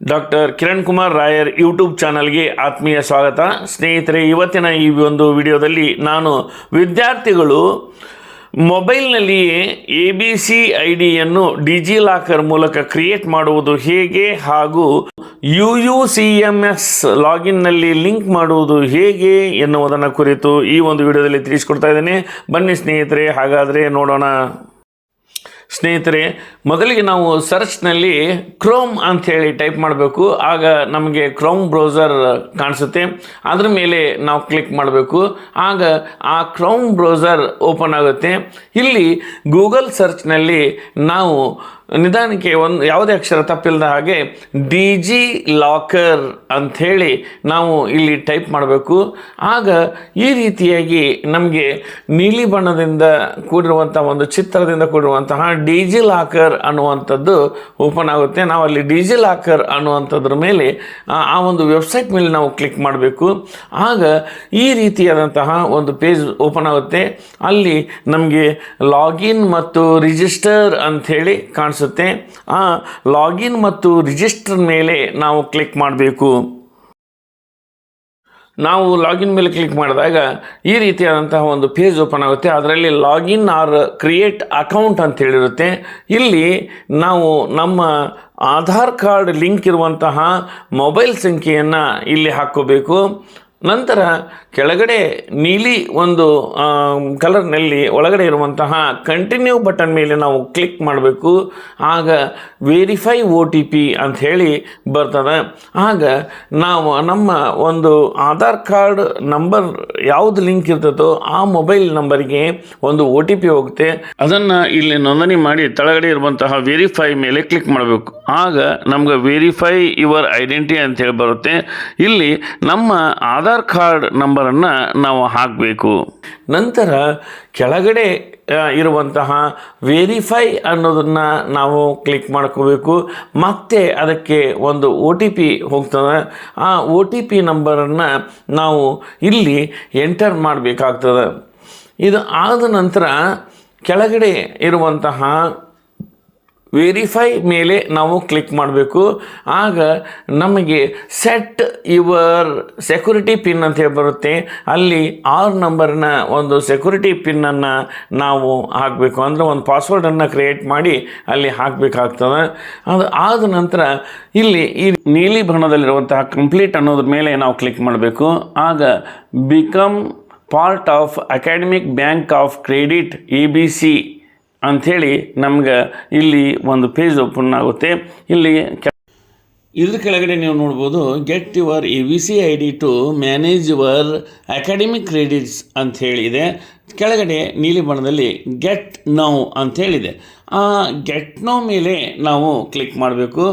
Doctor Kiran Kumar Rayar YouTube ಚಾನಲ್ಗೆ ಆತ್ಮೀಯ ಸ್ವಾಗತ. ಸ್ನೇಹಿತರೆ, ಇವತ್ತಿನ ಈ ಒಂದು ವಿಡಿಯೋದಲ್ಲಿ ನಾನು ವಿದ್ಯಾರ್ಥಿಗಳು ಮೊಬೈಲ್ನಲ್ಲಿಯೇ ಎ ಬಿ ಸಿ ಐ ಡಿಯನ್ನು ಡಿಜಿ ಲಾಕರ್ ಮೂಲಕ ಕ್ರಿಯೇಟ್ ಮಾಡುವುದು ಹೇಗೆ ಹಾಗೂ U U C M S ಲಾಗಿನ್ನಲ್ಲಿ link ಮಾಡುವುದು ಹೇಗೆ ಎನ್ನುವುದನ್ನು ಕುರಿತು ಈ ಒಂದು ವಿಡಿಯೋದಲ್ಲಿ ತಿಳಿಸ್ಕೊಡ್ತಾ ಇದ್ದೇನೆ. ಬನ್ನಿ ಸ್ನೇಹಿತರೆ, ಹಾಗಾದರೆ ನೋಡೋಣ. ಸ್ನೇಹಿತರೆ, ಮೊದಲಿಗೆ ನಾವು ಸರ್ಚ್ನಲ್ಲಿ ಕ್ರೋಮ್ ಅಂಥೇಳಿ ಟೈಪ್ ಮಾಡಬೇಕು. ಆಗ ನಮಗೆ ಕ್ರೋಮ್ ಬ್ರೌಸರ್ ಕಾಣಿಸುತ್ತೆ. ಅದರ ಮೇಲೆ ನಾವು ಕ್ಲಿಕ್ ಮಾಡಬೇಕು. ಆಗ ಆ ಕ್ರೋಮ್ ಬ್ರೌಸರ್ ಓಪನ್ ಆಗುತ್ತೆ. ಇಲ್ಲಿ ಗೂಗಲ್ ಸರ್ಚ್ನಲ್ಲಿ ನಾವು ನಿಧಾನಕ್ಕೆ ಒಂದು ಯಾವುದೇ ಅಕ್ಷರ ತಪ್ಪಿಲ್ಲದ ಹಾಗೆ ಡಿ ಜಿ ಲಾಕರ್ ಅಂಥೇಳಿ ನಾವು ಇಲ್ಲಿ ಟೈಪ್ ಮಾಡಬೇಕು. ಆಗ ಈ ರೀತಿಯಾಗಿ ನಮಗೆ ನೀಲಿ ಬಣ್ಣದಿಂದ ಕೂಡಿರುವಂಥ ಒಂದು ಚಿತ್ರದಿಂದ ಕೂಡಿರುವಂತಹ ಡಿ ಜಿ ಲಾಕರ್ ಅನ್ನುವಂಥದ್ದು ಓಪನ್ ಆಗುತ್ತೆ. ನಾವು ಅಲ್ಲಿ ಡಿ ಜಿ ಲಾಕರ್ ಅನ್ನುವಂಥದ್ರ ಮೇಲೆ, ಆ- ಒಂದು ವೆಬ್ಸೈಟ್ ಮೇಲೆ ನಾವು ಕ್ಲಿಕ್ ಮಾಡಬೇಕು. ಆಗ ಈ ರೀತಿಯಾದಂತಹ ಒಂದು ಪೇಜ್ ಓಪನ್ ಆಗುತ್ತೆ. ಅಲ್ಲಿ ನಮಗೆ ಲಾಗಿನ್ ಮತ್ತು ರಿಜಿಸ್ಟರ್ ಅಂಥೇಳಿ ಕಾಣಿಸುತ್ತೆ ಆ, ಲಾಗಿನ್ ಮತ್ತು ರಿಜಿಸ್ಟರ್ ಮೇಲೆ ನಾವು ಕ್ಲಿಕ್ ಮಾಡಬೇಕು. ನಾವು ಲಾಗಿನ್ ಮೇಲೆ ಕ್ಲಿಕ್ ಮಾಡಿದಾಗ ಈ ರೀತಿಯಾದಂತಹ ಒಂದು ಪೇಜ್ ಓಪನ್ ಆಗುತ್ತೆ. ಅದರಲ್ಲಿ ಲಾಗಿನ್ ಆರ್ ಕ್ರಿಯೇಟ್ ಅಕೌಂಟ್ ಅಂತ ಹೇಳಿರುತ್ತೆ. ಇಲ್ಲಿ ನಾವು ನಮ್ಮ ಆಧಾರ್ ಕಾರ್ಡ್ ಲಿಂಕ್ ಇರುವಂತಹ ಮೊಬೈಲ್ ಸಂಖ್ಯೆಯನ್ನು ಇಲ್ಲಿ ಹಾಕ್ಕೋಬೇಕು. ನಂತರ ಕೆಳಗಡೆ ನೀಲಿ ಒಂದು ಕಲರ್ನಲ್ಲಿ ಒಳಗಡೆ ಇರುವಂತಹ ಕಂಟಿನ್ಯೂ ಬಟನ್ ಮೇಲೆ ನಾವು ಕ್ಲಿಕ್ ಮಾಡಬೇಕು. ಆಗ ವೇರಿಫೈ ಓ ಟಿ ಪಿ ಅಂಥೇಳಿ ಬರ್ತದೆ. ಆಗ ನಾವು ನಮ್ಮ ಒಂದು ಆಧಾರ್ ಕಾರ್ಡ್ ನಂಬರ್ ಯಾವುದು ಲಿಂಕ್ ಇರ್ತದೋ ಆ ಮೊಬೈಲ್ ನಂಬರ್ಗೆ ಒಂದು ಒ ಟಿ ಪಿ ಹೋಗುತ್ತೆ. ಅದನ್ನು ಇಲ್ಲಿ ನೋಂದಣಿ ಮಾಡಿ ತಳಗಡೆ ಇರುವಂತಹ ವೆರಿಫೈ ಮೇಲೆ ಕ್ಲಿಕ್ ಮಾಡಬೇಕು. ಆಗ ನಮ್ಗೆ ವೆರಿಫೈ ಯುವರ್ ಐಡೆಂಟಿ ಅಂತೇಳಿ ಬರುತ್ತೆ. ಇಲ್ಲಿ ನಮ್ಮ ಆಧಾರ್ ಕಾರ್ಡ್ ನಂಬರನ್ನು ನಾವು ಹಾಕಬೇಕು. ನಂತರ ಕೆಳಗಡೆ ಇರುವಂತಹ ವೆರಿಫೈ ಅನ್ನೋದನ್ನು ನಾವು ಕ್ಲಿಕ್ ಮಾಡ್ಕೋಬೇಕು. ಮತ್ತೆ ಅದಕ್ಕೆ ಒಂದು ಒ ಟಿ ಪಿ ಹೋಗ್ತದೆ. ಆ ಒ ಟಿ ಪಿ ನಂಬರನ್ನು ನಾವು ಇಲ್ಲಿ ಎಂಟರ್ ಮಾಡಬೇಕಾಗ್ತದೆ. ಇದು ಆದ ನಂತರ ಕೆಳಗಡೆ ಇರುವಂತಹ ವೆರಿಫೈ ಮೇಲೆ ನಾವು ಕ್ಲಿಕ್ ಮಾಡಬೇಕು. ಆಗ ನಮಗೆ ಸೆಟ್ ಯುವರ್ ಸೆಕ್ಯೂರಿಟಿ ಪಿನ್ ಅಂತ ಹೇಳಿ ಬರುತ್ತೆ. ಅಲ್ಲಿ ಆರು ನಂಬರ್ನ ಒಂದು ಸೆಕ್ಯೂರಿಟಿ ಪಿನ್ನನ್ನು ನಾವು ಹಾಕಬೇಕು. ಅಂದರೆ ಒಂದು ಪಾಸ್ವರ್ಡನ್ನು ಕ್ರಿಯೇಟ್ ಮಾಡಿ ಅಲ್ಲಿ ಹಾಕಬೇಕಾಗ್ತದೆ. ಅದು ಆದ ನಂತರ ಇಲ್ಲಿ ಈ ನೀಲಿ ಬಣ್ಣದಲ್ಲಿರುವಂತಹ ಕಂಪ್ಲೀಟ್ ಅನ್ನೋದ್ರ ಮೇಲೆ ನಾವು ಕ್ಲಿಕ್ ಮಾಡಬೇಕು. ಆಗ become part of academic bank of credit A B C ಅಂಥೇಳಿ ನಮ್ಗೆ ಇಲ್ಲಿ ಒಂದು ಪೇಜ್ ಓಪನ್ ಆಗುತ್ತೆ. ಇಲ್ಲಿ ಇದ್ರ ಕೆಳಗಡೆ ನೀವು ನೋಡ್ಬೋದು get your A V C I D to manage your academic credits ಅಂತ ಹೇಳಿದೆ ಕೆಳಗಡೆ ನೀಲಿ ಬಣ್ಣದಲ್ಲಿ ಗೆಟ್ ನೌ ಅಂತ ಹೇಳಿದೆ. ಆ ಗೆಟ್ ನೋ ಮೇಲೆ ನಾವು ಕ್ಲಿಕ್ ಮಾಡಬೇಕು.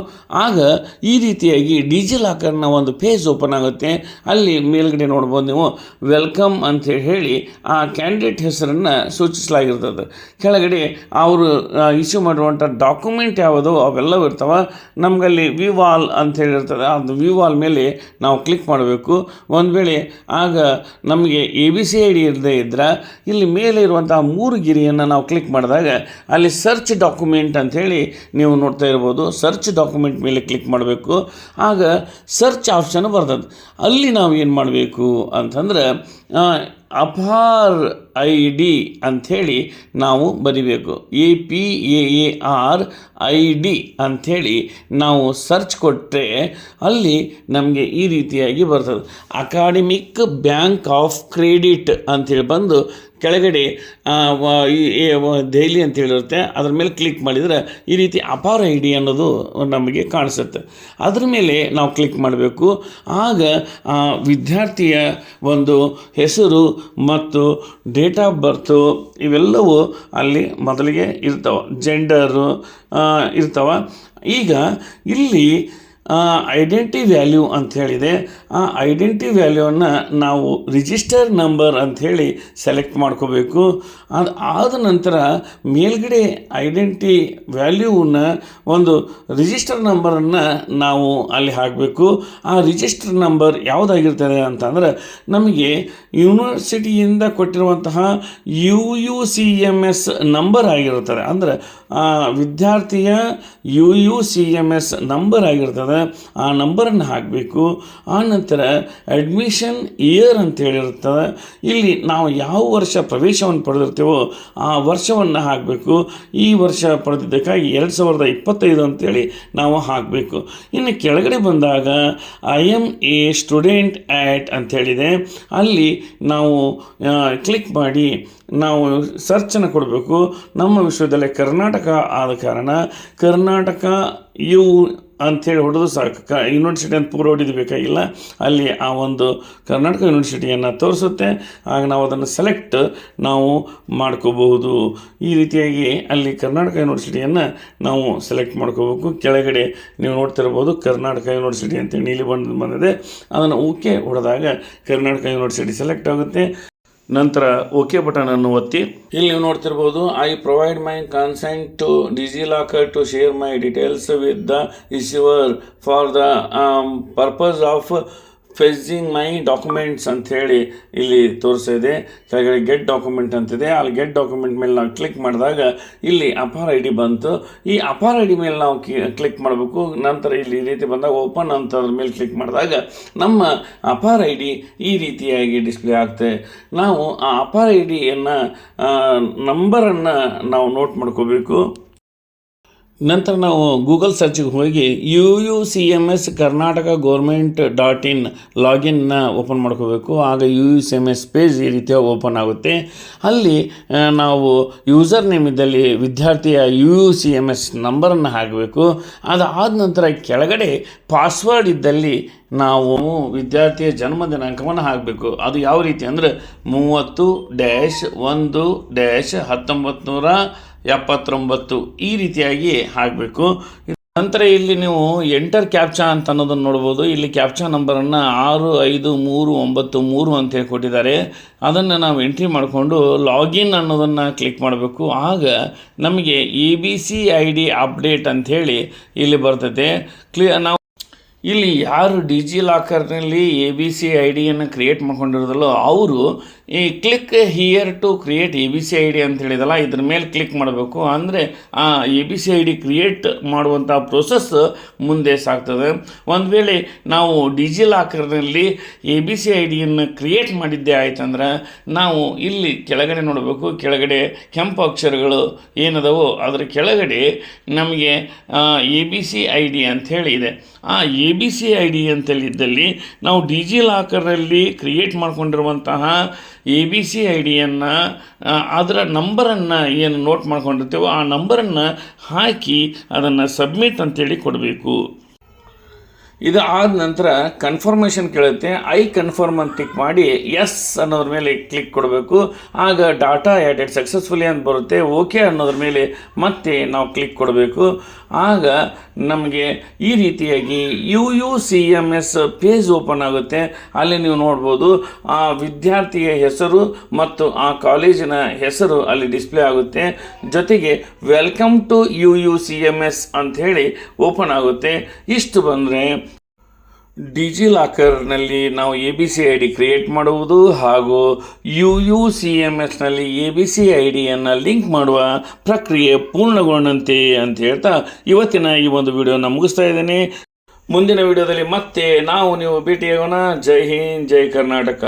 ಆಗ ಈ ರೀತಿಯಾಗಿ ಡಿಜಿ ಲಾಕರ್ನ ಒಂದು ಪೇಜ್ ಓಪನ್ ಆಗುತ್ತೆ. ಅಲ್ಲಿ ಮೇಲ್ಗಡೆ ನೋಡ್ಬೋದು ನೀವು ವೆಲ್ಕಮ್ ಅಂತ ಹೇಳಿ ಆ ಕ್ಯಾಂಡಿಡೇಟ್ ಹೆಸರನ್ನು ಸೂಚಿಸಲಾಗಿರ್ತದೆ. ಕೆಳಗಡೆ ಅವರು ಇಶ್ಯೂ ಮಾಡುವಂಥ ಡಾಕ್ಯುಮೆಂಟ್ ಯಾವುದೋ ಅವೆಲ್ಲವೂ ಇರ್ತವೆ. ನಮಗಲ್ಲಿ ವಿ ವಾಲ್ ಅಂತ ಹೇಳಿರ್ತದೆ. ಅದು ವಿ ವಾಲ್ ಮೇಲೆ ನಾವು ಕ್ಲಿಕ್ ಮಾಡಬೇಕು. ಒಂದು ವೇಳೆ ಆಗ ನಮಗೆ A B C I D ಇಲ್ಲದೆ ಇದ್ದರೆ ಇಲ್ಲಿ ಮೇಲೆ ಇರುವಂತಹ ಮೂರು ಗಿರಿಯನ್ನು ನಾವು ಕ್ಲಿಕ್ ಮಾಡಿದಾಗ ಅಲ್ಲಿ ಸರ್ಚ್ ಡಾಕ್ಯುಮೆಂಟ್ ಅಂಥೇಳಿ ನೀವು ನೋಡ್ತಾ ಇರ್ಬೋದು. ಸರ್ಚ್ ಡಾಕ್ಯುಮೆಂಟ್ ಮೇಲೆ ಕ್ಲಿಕ್ ಮಾಡಬೇಕು. ಆಗ ಸರ್ಚ್ ಆಪ್ಷನ್ ಬರ್ತದೆ. ಅಲ್ಲಿ ನಾವು ಏನು ಮಾಡಬೇಕು ಅಂತಂದ್ರೆ ಅಪಾರ್ ಐ ಡಿ ಅಂಥೇಳಿ ನಾವು ಬರಿಬೇಕು. A P A A R I D ಅಂಥೇಳಿ ನಾವು ಸರ್ಚ್ ಕೊಟ್ಟರೆ ಅಲ್ಲಿ ನಮಗೆ ಈ ರೀತಿಯಾಗಿ ಬರ್ತದೆ. ಅಕಾಡೆಮಿಕ್ ಬ್ಯಾಂಕ್ ಆಫ್ ಕ್ರೆಡಿಟ್ ಅಂಥೇಳಿ ಬಂದು ಕೆಳಗಡೆ ದೆಹಲಿ ಅಂತ ಹೇಳಿರುತ್ತೆ. ಅದ್ರ ಮೇಲೆ ಕ್ಲಿಕ್ ಮಾಡಿದರೆ ಈ ರೀತಿ ಅಪಾರ ಐ ಡಿ ಅನ್ನೋದು ನಮಗೆ ಕಾಣಿಸುತ್ತೆ. ಅದ್ರ ಮೇಲೆ ನಾವು ಕ್ಲಿಕ್ ಮಾಡಬೇಕು. ಆಗ ವಿದ್ಯಾರ್ಥಿಯ ಒಂದು ಹೆಸರು ಮತ್ತು ಡೇಟ್ ಆಫ್ ಬರ್ತು ಇವೆಲ್ಲವೂ ಅಲ್ಲಿ ಮೊದಲಿಗೆ ಇರ್ತವೆ. ಜೆಂಡರು ಇರ್ತವೆ. ಈಗ ಇಲ್ಲಿ ಐಡೆಂಟಿ ವ್ಯಾಲ್ಯೂ ಅಂತ ಹೇಳಿದೆ. ಆ ಐಡೆಂಟಿ ವ್ಯಾಲ್ಯೂವನ್ನು ನಾವು ರಿಜಿಸ್ಟರ್ ನಂಬರ್ ಅಂಥೇಳಿ ಸೆಲೆಕ್ಟ್ ಮಾಡ್ಕೋಬೇಕು. ಅದು ಆದ ನಂತರ ಮೇಲ್ಗಡೆ ಐಡೆಂಟಿ ವ್ಯಾಲ್ಯೂವನ್ನು ಒಂದು ರಿಜಿಸ್ಟರ್ ನಂಬರನ್ನು ನಾವು ಅಲ್ಲಿ ಹಾಕಬೇಕು. ಆ ರಿಜಿಸ್ಟರ್ ನಂಬರ್ ಯಾವುದಾಗಿರ್ತದೆ ಅಂತಂದರೆ ನಮಗೆ ಯೂನಿವರ್ಸಿಟಿಯಿಂದ ಕೊಟ್ಟಿರುವಂತಹ U U C M S number ಆಗಿರುತ್ತದೆ. ಅಂದರೆ ವಿದ್ಯಾರ್ಥಿಯ U U C M S number ಆಗಿರ್ತದೆ. ಆ ನಂಬರನ್ನು ಹಾಕಬೇಕು. ಆ ನಂತರ ಅಡ್ಮಿಷನ್ ಇಯರ್ ಅಂತ ಹೇಳಿರ್ತದೆ ಇಲ್ಲಿ ನಾವು ಯಾವ ವರ್ಷ ಪ್ರವೇಶವನ್ನು ಪಡೆದಿರ್ತೇವೋ ಆ ವರ್ಷವನ್ನು ಹಾಕಬೇಕು. ಈ ವರ್ಷ ಪಡೆದಿದ್ದಕ್ಕಾಗಿ ಎರಡು ಸಾವಿರದ ಇಪ್ಪತ್ತೈದು ಅಂತೇಳಿ ನಾವು ಹಾಕಬೇಕು. ಇನ್ನು ಕೆಳಗಡೆ ಬಂದಾಗ I am a student at ಅಂತೇಳಿದೆ ಅಲ್ಲಿ ನಾವು ಕ್ಲಿಕ್ ಮಾಡಿ ನಾವು ಸರ್ಚನ್ನು ಕೊಡಬೇಕು. ನಮ್ಮ ವಿಶ್ವವಿದ್ಯಾಲಯ ಕರ್ನಾಟಕ ಆದ ಕಾರಣ ಕರ್ನಾಟಕ ಯು ಅಂಥೇಳಿ ಹೊಡೆದು ಸಾಕು. ಕ ಯೂನಿವರ್ಸಿಟಿ ಅಂತ ಪೂರ್ವ ಹೊಡಿದು ಬೇಕಾಗಿಲ್ಲ ಅಲ್ಲಿ ಆ ಒಂದು ಕರ್ನಾಟಕ ಯೂನಿವರ್ಸಿಟಿಯನ್ನು ತೋರಿಸುತ್ತೆ. ಆಗ ನಾವು ಅದನ್ನು ಸೆಲೆಕ್ಟ್ ನಾವು ಮಾಡ್ಕೋಬಹುದು. ಈ ರೀತಿಯಾಗಿ ಅಲ್ಲಿ ಕರ್ನಾಟಕ ಯೂನಿವರ್ಸಿಟಿಯನ್ನು ನಾವು ಸೆಲೆಕ್ಟ್ ಮಾಡ್ಕೋಬೇಕು. ಕೆಳಗಡೆ ನೀವು ನೋಡ್ತಿರ್ಬೋದು ಕರ್ನಾಟಕ ಯೂನಿವರ್ಸಿಟಿ ಅಂತೇಳಿ ನೀಲಿ ಬಣ್ಣದ ಬಂದಿದೆ. ಅದನ್ನು ಓಕೆ ಹೊಡೆದಾಗ ಕರ್ನಾಟಕ ಯೂನಿವರ್ಸಿಟಿ ಸೆಲೆಕ್ಟ್ ಆಗುತ್ತೆ. ನಂತರ ಓಕೆ ಬಟನ್ ಅನ್ನು ಒತ್ತಿ. ಇಲ್ಲಿ ನೀವು ನೋಡ್ತಿರ್ಬೋದು I provide my consent to DigiLocker to share my details with the issuer for the purpose of fetching my documents ಅಂಥೇಳಿ ಇಲ್ಲಿ ತೋರಿಸಿದೆ. ಕೆಳಗಡೆ ಗೆಟ್ ಡಾಕ್ಯುಮೆಂಟ್ ಅಂತಿದೆ. ಅಲ್ಲಿ ಗೆಟ್ ಡಾಕ್ಯುಮೆಂಟ್ ಮೇಲೆ ನಾವು ಕ್ಲಿಕ್ ಮಾಡಿದಾಗ ಇಲ್ಲಿ ಅಪಾರ್ ಐ ಡಿ ಬಂತು. ಈ ಅಪಾರ್ ಐ ಡಿ ಮೇಲೆ ನಾವು ಕ್ಲಿಕ್ ಮಾಡಬೇಕು. ನಂತರ ಇಲ್ಲಿ ಈ ರೀತಿ ಬಂದಾಗ ಓಪನ್ ಅಂತ ಅದ್ರ ಮೇಲೆ ಕ್ಲಿಕ್ ಮಾಡಿದಾಗ ನಮ್ಮ ಅಪಾರ್ ಐ ಡಿ ಈ ರೀತಿಯಾಗಿ ಡಿಸ್ಪ್ಲೇ ಆಗ್ತದೆ ನಾವು ಆ ಅಪಾರ್ ಐ ಡಿಯನ್ನು ನಂಬರನ್ನು ನಾವು ನೋಟ್ ಮಾಡ್ಕೋಬೇಕು. ನಂತರ ನಾವು ಗೂಗಲ್ ಸರ್ಚಿಗೆ ಹೋಗಿ U U C M S Karnataka government dot in ಲಾಗಿನ್ನ open ಮಾಡ್ಕೋಬೇಕು. ಆಗ U U C M S page ಈ ರೀತಿಯ ಓಪನ್ ಆಗುತ್ತೆ. ಅಲ್ಲಿ ನಾವು ಯೂಸರ್ ನೇಮ್ ಇದ್ದಲ್ಲಿ ವಿದ್ಯಾರ್ಥಿಯ U U C M S ನಂಬರನ್ನು ಹಾಕಬೇಕು. ಅದಾದ ನಂತರ ಕೆಳಗಡೆ ಪಾಸ್ವರ್ಡ್ ಇದ್ದಲ್ಲಿ ನಾವು ವಿದ್ಯಾರ್ಥಿಯ ಜನ್ಮ ದಿನಾಂಕವನ್ನು ಹಾಕಬೇಕು. ಅದು ಯಾವ ರೀತಿ ಅಂದರೆ ಮೂವತ್ತು ಡ್ಯಾಶ್ ಒಂದು ಡ್ಯಾಶ್ ಹತ್ತೊಂಬತ್ತು ನೂರ ಎಪ್ಪತ್ತೊಂಬತ್ತು ಈ ರೀತಿಯಾಗಿ ಹಾಕಬೇಕು. ನಂತರ ಇಲ್ಲಿ ನೀವು ಎಂಟರ್ ಕ್ಯಾಪ್ಚಾ ಅಂತ ಅನ್ನೋದನ್ನು ನೋಡ್ಬೋದು. ಇಲ್ಲಿ ಕ್ಯಾಪ್ಚಾ ನಂಬರನ್ನು ಆರು, ಐದು, ಮೂರು, ಒಂಬತ್ತು, ಮೂರು ಅಂತ ಹೇಳಿ ಕೊಟ್ಟಿದ್ದಾರೆ. ಅದನ್ನು ನಾವು ಎಂಟ್ರಿ ಮಾಡಿಕೊಂಡು ಲಾಗಿನ್ ಅನ್ನೋದನ್ನು ಕ್ಲಿಕ್ ಮಾಡಬೇಕು. ಆಗ ನಮಗೆ A B C I D update ಅಂಥೇಳಿ ಇಲ್ಲಿ ಬರ್ತದೆ. ಕ್ಲಿಯರ್ ನಾವು ಇಲ್ಲಿ ಯಾರು ಡಿಜಿ ಲಾಕರ್ನಲ್ಲಿ ಎ ಬಿ ಸಿ ಐ ಡಿಯನ್ನು ಕ್ರಿಯೇಟ್ ಮಾಡ್ಕೊಂಡಿರೋದಲ್ಲೋ ಅವರು ಈ click here to create A B C I D ಅಂತ ಹೇಳಿದಲ್ಲ, ಇದ್ರ ಮೇಲೆ ಕ್ಲಿಕ್ ಮಾಡಬೇಕು. ಅಂದರೆ ಆ A B C I D create ಮಾಡುವಂಥ ಪ್ರೊಸೆಸ್ ಮುಂದೆ ಸಾಗ್ತದೆ. ಒಂದು ವೇಳೆ ನಾವು ಡಿಜಿ ಲಾಕರ್ನಲ್ಲಿ ಎ ಬಿ ಸಿ ಐ ಡಿಯನ್ನು ಕ್ರಿಯೇಟ್ ಮಾಡಿದ್ದೆ ಆಯ್ತಂದ್ರೆ ನಾವು ಇಲ್ಲಿ ಕೆಳಗಡೆ ನೋಡಬೇಕು. ಕೆಳಗಡೆ ಕೆಂಪು ಅಕ್ಷರಗಳು ಏನದವೋ, ಅದರ ಕೆಳಗಡೆ ನಮಗೆ A B C I D ಅಂಥೇಳಿ ಇದೆ. ಆ A B C I D ಅಂತೇಳಿದ್ದಲ್ಲಿ ನಾವು ಡಿಜಿ ಲಾಕರಲ್ಲಿ ಕ್ರಿಯೇಟ್ ಮಾಡಿಕೊಂಡಿರುವಂತಹ ಎ ಬಿ ಸಿ ಐ ಡಿಯನ್ನು ಅದರ ನಂಬರನ್ನು ಏನು ನೋಟ್ ಮಾಡ್ಕೊಂಡಿರ್ತೇವೋ ಆ ನಂಬರನ್ನು ಹಾಕಿ ಅದನ್ನು ಸಬ್ಮಿಟ್ ಅಂತೇಳಿ ಕೊಡಬೇಕು. ಇದು ಆದ ನಂತರ ಕನ್ಫರ್ಮೇಷನ್ ಕೇಳುತ್ತೆ. ಐ ಕನ್ಫರ್ಮ್ ಅಂತ ಕ್ಲಿಕ್ ಮಾಡಿ ಎಸ್ ಅನ್ನೋದ್ರ ಮೇಲೆ ಕ್ಲಿಕ್ ಕೊಡಬೇಕು. ಆಗ ಡಾಟಾ ಆ್ಯಡೆಡ್ ಸಕ್ಸಸ್ಫುಲಿ ಅಂತ ಬರುತ್ತೆ. ಓಕೆ ಅನ್ನೋದ್ರ ಮೇಲೆ ಮತ್ತೆ ನಾವು ಕ್ಲಿಕ್ ಕೊಡಬೇಕು. ಆಗ ನಮಗೆ ಈ ರೀತಿಯಾಗಿ U U C M S page open ಆಗುತ್ತೆ. ಅಲ್ಲಿ ನೀವು ನೋಡ್ಬೋದು, ಆ ವಿದ್ಯಾರ್ಥಿಯ ಹೆಸರು ಮತ್ತು ಆ ಕಾಲೇಜಿನ ಹೆಸರು ಅಲ್ಲಿ ಡಿಸ್ಪ್ಲೇ ಆಗುತ್ತೆ. ಜೊತೆಗೆ welcome to U U C M S ಅಂಥೇಳಿ ಓಪನ್ ಆಗುತ್ತೆ. ಇಷ್ಟು ಬಂದರೆ ಡಿಜಿ ಲಾಕರ್ನಲ್ಲಿ ನಾವು A B C I D create ಮಾಡುವುದು ಹಾಗೂ ಯು ಯು ಸಿ ಎಂ ಎಸ್ನಲ್ಲಿ ಎ ಬಿ ಸಿ ಐ ಡಿಯನ್ನು ಲಿಂಕ್ ಮಾಡುವ ಪ್ರಕ್ರಿಯೆ ಪೂರ್ಣಗೊಂಡಂತೆ ಅಂತ ಹೇಳ್ತಾ ಇವತ್ತಿನ ಈ ಒಂದು ವಿಡಿಯೋನ ಮುಗಿಸ್ತಾ ಇದ್ದೇನೆ. ಮುಂದಿನ ವಿಡಿಯೋದಲ್ಲಿ ಮತ್ತೆ ನಾವು ನೀವು ಭೇಟಿಯಾಗೋಣ. ಜೈ ಹಿಂದ್, ಜೈ ಕರ್ನಾಟಕ.